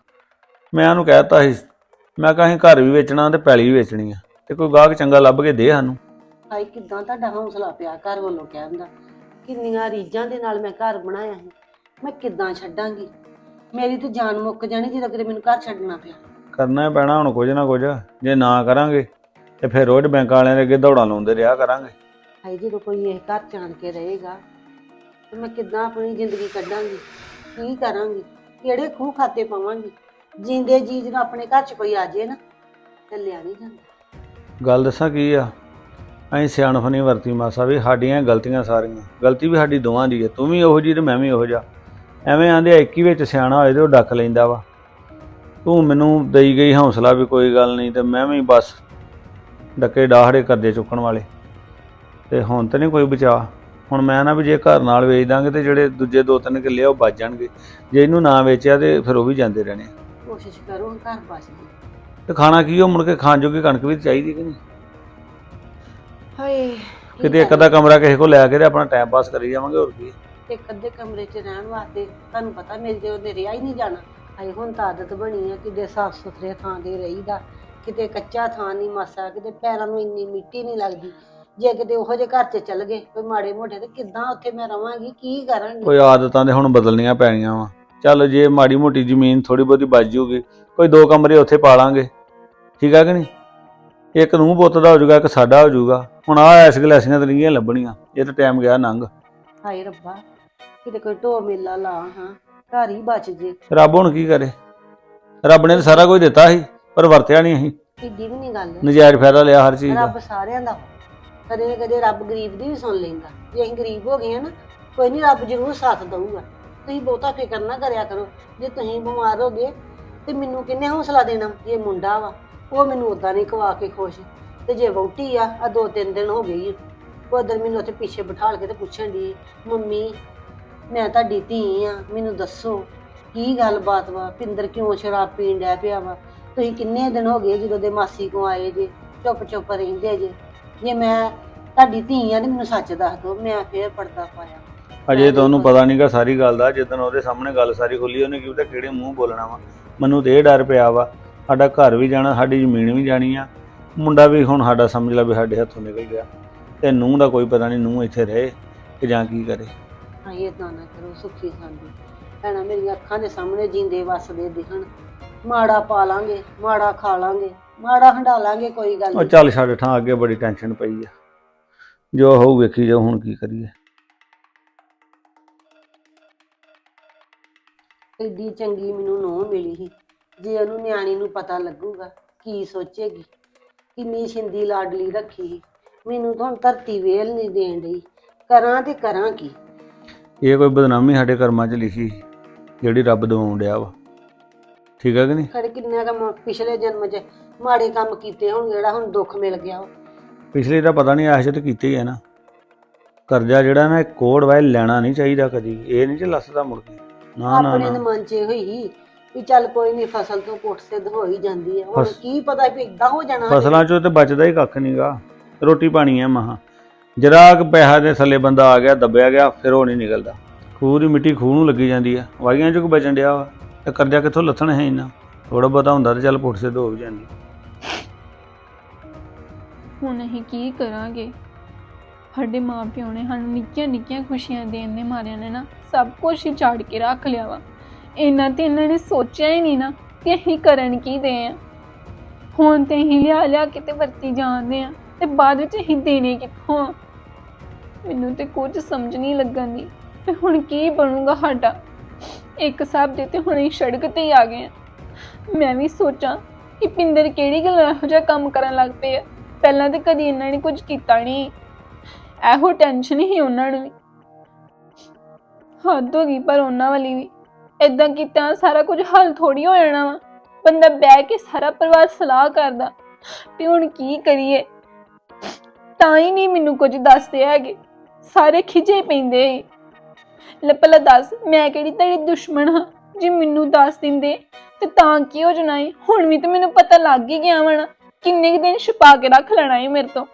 ਮੈਂ ਉਹਨੂੰ ਕਹਿਤਾ ਸੀ ਮੈਂ ਕਿਹਾ ਅਸੀਂ ਘਰ ਵੀ ਵੇਚਣਾ ਤੇ ਪੈਲੀ ਵੀ ਵੇਚਣੀ ਆ ਤੇ ਕੋਈ ਗਾਹਕ ਚੰਗਾ ਲੱਭ ਕੇ ਦੇ ਸਾਨੂੰ। ਹਾਈ ਕਿਦਾਂ ਤੁਹਾਡਾ ਹੌਸਲਾ ਪਿਆ ਘਰ ਵੱਲੋਂ ਕਹਿਣ ਦਾ? ਕਿੰਨੀਆਂ ਰੀਝਾਂ ਦੇ ਨਾਲ ਮੈਂ ਘਰ ਬਣਾਇਆ ਸੀ ਮੈਂ ਕਿੱਦਾਂ ਛੱਡਾਂਗੀ? ਮੇਰੀ ਤੇ ਜਾਨ ਮੁੱਕ ਜਾਣੀ ਜਦੋਂ ਕਿਤੇ ਮੈਨੂੰ ਘਰ ਛੱਡਣਾ ਪਿਆ। ਕਰਨਾ ਹੀ ਪੈਣਾ ਹੁਣ ਕੁਝ ਨਾ ਕੁਝ। ਜੇ ਨਾ ਕਰਾਂਗੇ ਤੇ ਫਿਰ ਰੋਜ਼ ਬੈਂਕ ਵਾਲਿਆਂ ਦੇ ਅੱਗੇ ਦੌੜਾਂ ਲਾਉਂਦੇ ਰਿਹਾ ਕਰਾਂਗੇ। ਹਾਈ ਜਦੋਂ ਕੋਈ ਇਹ ਘਰ ਜਾਣ ਕੇ ਰਹੇਗਾ ਤੇ ਮੈਂ ਕਿੱਦਾਂ ਆਪਣੀ ਜ਼ਿੰਦਗੀ ਕੱਢਾਂਗੀ? ਕੀ ਕਰਾਂਗੀ? ਕਿਹੜੇ ਖੂਹ ਖਾਤੇ ਪਾਵਾਂਗੀ? ਜਿੰਦੇ ਜੀ ਜਦੋਂ ਆਪਣੇ ਘਰ 'ਚ ਕੋਈ ਆ ਜੇ ਨਾ ਚੱਲਿਆ ਨਹੀਂ ਜਾਂਦਾ। ਗੱਲ ਦੱਸਾਂ ਕੀ ਆ? ਅਸੀਂ ਸਿਆਣਪ ਨਹੀਂ ਵਰਤੀ ਮਾਸਾ ਵੀ ਸਾਡੀਆਂ ਗਲਤੀਆਂ ਸਾਰੀਆਂ। ਗਲਤੀ ਵੀ ਸਾਡੀ ਦੋਵਾਂ ਦੀ ਹੈ ਤੂੰ ਵੀ ਉਹੋ ਜੀ ਤੇ ਮੈਂ ਵੀ ਉਹੋ ਜਿਹਾ। ਐਵੇਂ ਆਂਦੇ ਆ ਇੱਕ ਹੀ ਵਿੱਚ ਸਿਆਣਾ ਹੋਏ ਤੇ ਉਹ ਡੱਕ ਲੈਂਦਾ ਵਾ। ਤੂੰ ਮੈਨੂੰ ਦੇਈ ਗਈ ਹੌਸਲਾ ਵੀ ਕੋਈ ਗੱਲ ਨਹੀਂ ਤੇ ਮੈਂ ਵੀ ਬਸ ਡੱਕੇ ਡਾਹੜੇ ਕਰਜ਼ੇ ਚੁੱਕਣ ਵਾਲੇ। ਤੇ ਹੁਣ ਤੇ ਨਹੀਂ ਕੋਈ ਬਚਾ ਹੁਣ ਮੈਂ ਨਾ ਵੀ ਜੇ ਘਰ ਨਾਲ ਵੇਚ ਦਾਂਗੇ ਤੇ ਜਿਹੜੇ ਦੂਜੇ ਦੋ ਤਿੰਨ ਕਿੱਲੇ ਆ ਉਹ ਬਚ ਜਾਣਗੇ। ਜੇ ਇਹਨੂੰ ਨਾ ਵੇਚਿਆ ਤੇ ਫਿਰ ਉਹ ਵੀ ਜਾਂਦੇ ਰਹਿਣੇ ਕੋਸ਼ਿਸ਼ ਕਰੋ ਘਰ ਬਚ ਜੇ ਤੇ ਖਾਣਾ ਕੀ ਉਹ ਮੁੜ ਕੇ ਖਾਣ ਜੋਗੀ ਕਣਕ ਵੀ ਚਾਹੀਦੀ ਕਿ ਨਹੀਂ? ਹਾਏ ਕੀ ਕਿਤੇ ਇੱਕ? ਅੱਧਾ ਕਮਰਾ ਕਿਸੇ ਕੋਲ ਲੈ ਕੇ ਤੇ ਆਪਣਾ ਟਾਈਮ ਪਾਸ ਕਰੀ ਜਾਵਾਂਗੇ ਹੋਰ ਕੀ। ਇੱਕ ਅੱਧੇ ਕਮਰੇ 'ਚ ਰਹਿਣ ਵਾਸਤੇ ਤੁਹਾਨੂੰ ਪਤਾ ਮੇਰੇ ਤੇ ਉਹਦੇ ਰਿਹਾ ਹੀ ਨਹੀਂ ਜਾਣਾ। ਹਾਏ ਹੁਣ ਤਾਂ ਆਦਤ ਬਣੀ ਆ ਕਿਤੇ ਸਾਫ਼ ਸੁਥਰੇ ਥਾਂ ਤੇ ਰਹੀਦਾ ਕਿਤੇ ਕੱਚਾ ਥਾਂ ਨਹੀਂ ਮਾਸਾ ਕਿਤੇ ਪੈਰਾਂ ਨੂੰ ਇੰਨੀ ਮਿੱਟੀ ਨਹੀਂ ਲੱਗਦੀ। ਜੇ ਕਿਤੇ ਉਹੋ ਜਿਹੇ ਘਰ 'ਚ ਚੱਲ ਗਏ ਕੋਈ ਮਾੜੇ ਮੋਟੇ ਤੇ ਕਿੱਦਾਂ ਉੱਥੇ ਮੈਂ ਰਵਾਂਗੀ ਕੀ ਕਰਾਂਗੀ? ਕੋਈ ਆਦਤਾਂ ਤੇ ਹੁਣ ਬਦਲਣੀਆਂ ਪੈਣੀਆਂ ਵਾ। ਚੱਲ ਜੇ ਮਾੜੀ ਮੋਟੀ ਜ਼ਮੀਨ ਥੋੜੀ ਬਹੁਤੀ ਬਚ ਜੂਗੀ ਕੋਈ ਦੋ ਕਮਰੇ ਉੱਥੇ ਪਾ ਲਾਂਗੇ। ਠੀਕ ਆ ਕਿ ਨਹੀਂ? ਇੱਕ ਨੂੰ ਪੁੱਤ ਦਾ ਹੋ ਜਾਊਗਾ ਇੱਕ ਸਾਡਾ ਹੋ ਜਾਊਗਾ ਹੁਣ ਆ ਐਸ ਗਲਾਸੀਆਂ ਤੇ ਨਹੀਂ ਲੱਭਣੀਆਂ ਇਹ ਤਾਂ ਟਾਈਮ ਗਿਆ ਨੰਗ। ਹਾਏ ਰੱਬਾ ਕਿਤੇ ਕੋਈ ਢੋ ਮੇਲਾ ਲਾ ਹਾਂ ਘਰ ਹੀ ਬਚ ਜੇ। ਰੱਬ ਹੁਣ ਕੀ ਕਰੇ? ਰੱਬ ਨੇ ਤਾਂ ਸਾਰਾ ਕੁਝ ਦਿੱਤਾ ਸੀ ਪਰ ਵਰਤਿਆ ਨਹੀਂ ਅਸੀਂ। ਏਡੀ ਵੀ ਨਹੀਂ ਗੱਲ। ਨਜਾਇਜ਼ ਫਾਇਦਾ ਲਿਆ ਹਰ ਚੀਜ਼ ਦਾ। ਰੱਬ ਸਾਰਿਆਂ ਦਾ। ਕਦੇ ਕਦੇ ਰੱਬ ਗਰੀਬ ਦੀ ਵੀ ਸੁਣ ਲੈਂਦਾ। ਜੇ ਅਸੀਂ ਗਰੀਬ ਹੋ ਗਏ ਆ ਨਾ ਕੋਈ ਨਹੀਂ ਰੱਬ ਜ਼ਰੂਰ ਸਾਥ ਦਊਗਾ। ਤੁਸੀਂ ਬਹੁਤਾ ਫਿਕਰ ਨਾ ਕਰਿਆ ਕਰੋ। ਜੇ ਤੁਸੀਂ ਬਿਮਾਰ ਹੋ ਗਏ ਤੇ ਮੈਨੂੰ ਕਿੰਨੇ ਹੌਸਲਾ ਦੇਣਾ ਇਹ ਮੁੰਡਾ ਵਾ। ਉਹ ਮੈਨੂੰ ਉਦਾਂ ਨਹੀਂ ਖਵਾ ਕੇ ਖੁਸ਼। ਤੇ ਜੇ ਵਹੁਟੀ ਆ ਆ ਦੋ ਤਿੰਨ ਦਿਨ ਹੋ ਗਈ ਉਧਰ ਮੈਨੂੰ ਉੱਥੇ ਪਿੱਛੇ ਬਿਠਾਲ ਕੇ ਤੇ ਪੁੱਛਣ ਦੀ ਮੰਮੀ ਮੈਂ ਤੁਹਾਡੀ ਧੀ ਆ ਮੈਨੂੰ ਦੱਸੋ ਕੀ ਗੱਲਬਾਤ ਵਾ? ਪਿੰਦਰ ਕਿਉਂ ਸ਼ਰਾਬ ਪੀਣ ਡਿਆ ਪਿਆ ਵਾ? ਤੁਸੀਂ ਕਿੰਨੇ ਦਿਨ ਹੋ ਗਏ ਜਦੋਂ ਦੇ ਮਾਸੀ ਕੋ ਆਏ ਜੇ ਚੁੱਪ ਚੁੱਪ ਰਹਿੰਦੇ ਜੇ? ਜੇ ਮੈਂ ਤੁਹਾਡੀ ਧੀ ਆ ਤੇ ਮੈਨੂੰ ਸੱਚ ਦੱਸ ਦਿਓ ਮੈਂ ਫੇਰ ਪਰਦਾ ਪਾਇਆ। ਅਜੇ ਤੁਹਾਨੂੰ ਪਤਾ ਨਹੀਂਗਾ ਸਾਰੀ ਗੱਲ ਦਾ ਜਦੋਂ ਉਹਦੇ ਸਾਹਮਣੇ ਗੱਲ ਸਾਰੀ ਖੁੱਲੀ ਉਹਨੇ ਕੀ ਪਤਾ ਕਿਹੜੇ ਮੂੰਹ ਬੋਲਣਾ ਵਾ? ਮੈਨੂੰ ਤੇ ਇਹ ਡਰ ਪਿਆ ਵਾ ਸਾਡਾ ਘਰ ਵੀ ਜਾਣਾ ਸਾਡੀ ਜ਼ਮੀਨ ਵੀ ਜਾਣੀ ਆ। ਮੁੰਡਾ ਵੀ ਹੁਣ ਸਾਡਾ ਸਮਝ ਲਾ ਵੀ ਸਾਡੇ ਹੱਥੋਂ ਨਿਕਲ ਗਿਆ। ਤੇ ਨੂੰਹ ਦਾ ਕੋਈ ਪਤਾ ਨਹੀਂ ਨੂੰਹ ਇੱਥੇ ਰਹੇ ਕਿ ਜਾਂ ਕੀ ਕਰੇ। ਹਾਂ ਇਹ ਤਾਂ ਨਾ ਕਰੋ ਸੁੱਖੀ ਸਾਂਦੀ ਭੈਣਾ ਮੇਰੀਆਂ ਅੱਖਾਂ ਦੇ ਸਾਹਮਣੇ ਜਿੰਦੇ ਵਸਦੇ ਦਿਖਣ। ਮਾੜਾ ਪਾ ਲਾਂਗੇ ਮਾੜਾ ਖਾ ਲਾਂਗੇ ਮਾੜਾ ਹੰਡਾ ਲਾਂਗੇ ਕੋਈ ਗੱਲ ਉਹ ਨਹੀਂ ਚੱਲ ਛੱਡ ਠਾਂ ਅੱਗੇ ਬੜੀ ਟੈਨਸ਼ਨ ਪਈ ਆ। ਜੋ ਹੋਊ ਵੇਖੀ ਜਾਓ ਹੁਣ ਕੀ ਕਰੀਏ। ਐਡੀ ਚੰਗੀ ਮੈਨੂੰ ਨੋਹ ਮਿਲੀ ਸੀ। ਜੇ ਉਹਨੂੰ ਨਿਆਣੀ ਨੂੰ ਪਤਾ ਲੱਗੂਗਾ ਕੀ ਸੋਚੇਗੀ? ਕਿੰਨੀ ਛਿੰਦੀ ਲਾਡਲੀ ਰੱਖੀ ਮੈਨੂੰ ਤਾਂ ਹੁਣ ਧਰਤੀ ਵੇਲ ਨਹੀਂ ਦੇਣ ਡਈ। ਕਰਾਂ ਤੇ ਕਰਾਂ ਕੀ? ਇਹ ਕੋਈ ਬਦਨਾਮੀ ਸਾਡੇ ਕਰਮਾਂ 'ਚ ਲਿਖੀ ਜਿਹੜੀ ਰੱਬ ਦਵਾਉਣ ਡਿਆ ਵਾ। ਠੀਕ ਹੈ ਕਿ ਨਹੀਂ? ਖੜੇ ਕਿੰਨਾ ਕੰਮ ਪਿਛਲੇ ਜਨਮ 'ਚ ਮਾੜੇ ਕੰਮ ਕੀਤੇ ਹੁਣ ਜਿਹੜਾ ਹੁਣ ਦੁੱਖ ਮਿਲ ਗਿਆ ਵਾ। ਪਿਛਲੇ ਦਾ ਪਤਾ ਨਹੀਂ ਆਸ਼ਤ ਤੇ ਕੀਤੇ ਹੀ ਹੈ ਨਾ। ਕਰਜ਼ਾ ਜਿਹੜਾ ਨਾ ਕੋੜ ਵਾਇ ਲੈਣਾ ਨਹੀਂ ਚਾਹੀਦਾ ਕਦੀ। ਇਹ ਨਹੀਂ ਚ ਲੱਸਦਾ ਮੁੜ ਕੇ। ਨਾ ਨਾ ਆਪਣੇ ਦੇ ਮਨ 'ਚ ਹੋਈ ਵੀ ਚੱਲ ਕੋਈ ਨਹੀਂ ਫਸਲ ਤੋਂ ਪੁੱਟ ਸਿੱਧ ਹੋ ਹੀ ਜਾਂਦੀ ਹੈ ਹੁਣ ਫਸ- ਕੀ ਪਤਾ ਵੀ ਇਦਾਂ ਹੋ ਜਾਣਾ ਫਸਲਾਂ 'ਚੋਂ ਤੇ ਬਚਦਾ ਹੀ ਕੱਖ ਨਹੀਂਗਾ ਰੋਟੀ ਪਾਣੀ ਹੈ ਮਹਾ। ਜਰਾ ਕੁ ਪੈਸਾ ਦੇ ਥੱਲੇ ਬੰਦਾ ਆ ਗਿਆ ਦੱਬਿਆ ਗਿਆ ਫਿਰ ਉਹ ਨਹੀਂ ਨਿਕਲਦਾ। ਖੂਹ ਦੀ ਮਿੱਟੀ ਖੂਹ ਨੂੰ ਲੱਗੀ ਜਾਂਦੀ ਆ। ਵਾਹੀਆਂ 'ਚੋਂ ਕੋ ਬਚਣ ਡਿਆ ਵਾ। ਤੇ ਕਰਜ਼ਾ ਕਿੱਥੋਂ ਲੱਥਣਾ ਹੈ ਇੰਨਾ? ਥੋੜਾ ਬਹੁਤਾ ਹੁੰਦਾ ਤੇ ਚੱਲ ਪੁੱਟ ਸਿੱਧ ਹੋ ਵੀ ਜਾਂਦੀ। ਹੁਣ ਅਸੀਂ ਕੀ ਕਰਾਂਗੇ? ਸਾਡੇ ਮਾਪਿਓ ਨੇ ਸਾਨੂੰ ਨਿੱਕੀਆਂ ਨਿੱਕੀਆਂ ਖੁਸ਼ੀਆਂ ਦੇਣ ਦੇ ਮਾਰਿਆਂ ਨੇ ਨਾ ਸਭ ਕੁਝ ਹੀ ਝਾੜ ਕੇ ਰੱਖ ਲਿਆ ਵਾ। ਇਹਨਾਂ ਤੇ ਇਹਨਾਂ ਨੇ ਸੋਚਿਆ ਹੀ ਨਹੀਂ ਨਾ ਕਿ ਅਸੀਂ ਕਰਨ ਕੀ ਦੇ ਆ। ਹੁਣ ਤੇ ਅਸੀਂ ਲਿਆ ਲਿਆ ਕੇ ਤੇ ਵਰਤੀ ਜਾਂਦੇ ਆ ਤੇ ਬਾਅਦ ਵਿੱਚ ਅਸੀਂ ਦੇਣੇ ਕਿੱਥੋਂ ਆ? ਮੈਨੂੰ ਤੇ ਕੁਝ ਸਮਝ ਨਹੀਂ ਲੱਗਣ ਦੀ ਤੇ ਹੁਣ ਕੀ ਬਣੂਗਾ ਸਾਡਾ। ਇੱਕ ਹਿਸਾਬ ਦੇ ਤੇ ਹੁਣ ਅਸੀਂ ਸੜਕ ਤੇ ਹੀ ਆ ਗਏ ਆ। ਮੈਂ ਵੀ ਸੋਚਾਂ ਕਿ ਪਿੰਦਰ ਕਿਹੜੀ ਗੱਲ ਇਹੋ ਜਿਹਾ ਕੰਮ ਕਰਨ ਲੱਗ ਪਏ ਆ। ਪਹਿਲਾਂ ਤੇ ਕਦੀ ਇਹਨਾਂ ਨੇ ਕੁਝ ਕੀਤਾ ਨਹੀਂ। ਇਹੋ ਟੈਨਸ਼ਨ ਹੀ ਉਹਨਾਂ ਨੂੰ ਵੀ। ਹੱਦ ਹੋ ਗਈ ਪਰ ਉਹਨਾਂ ਵਾਲੀ ਵੀ। ਇਦਾਂ ਕੀਤਾ ਸਾਰਾ ਕੁਝ ਹੱਲ ਥੋੜੀ ਹੋ ਜਾਣਾ ਵਾ। ਬੰਦਾ ਬਹਿ ਕੇ ਸਾਰਾ ਪਰਿਵਾਰ ਸਲਾਹ ਕਰਦਾ ਤੇ ਹੁਣ ਕੀ ਕਰੀਏ? ਤਾਂ ਹੀ ਨਹੀਂ ਮੈਨੂੰ ਕੁਝ ਦੱਸਦੇ ਹੈਗੇ। ਸਾਰੇ ਖਿਜੇ ਪੈਂਦੇ ਲੱਪਲਾ ਦੱਸ, ਮੈਂ ਕਿਹੜੀ ਤੇਰੀ ਦੁਸ਼ਮਣ ਹਾਂ? ਜੇ ਮੈਨੂੰ ਦੱਸ ਦਿੰਦੇ, ਤੇ ਤਾਂ ਕੀ ਹੋ ਜਾਣਾ ਏ? ਹੁਣ ਵੀ ਤੇ ਮੈਨੂੰ ਪਤਾ ਲੱਗ ਹੀ ਗਿਆ ਵਣਾ ਕਿੰਨੇ ਕੁ ਦਿਨ ਛੁਪਾ ਕੇ ਰੱਖ ਲੈਣਾ ਏ ਮੇਰੇ ਤੋਂ।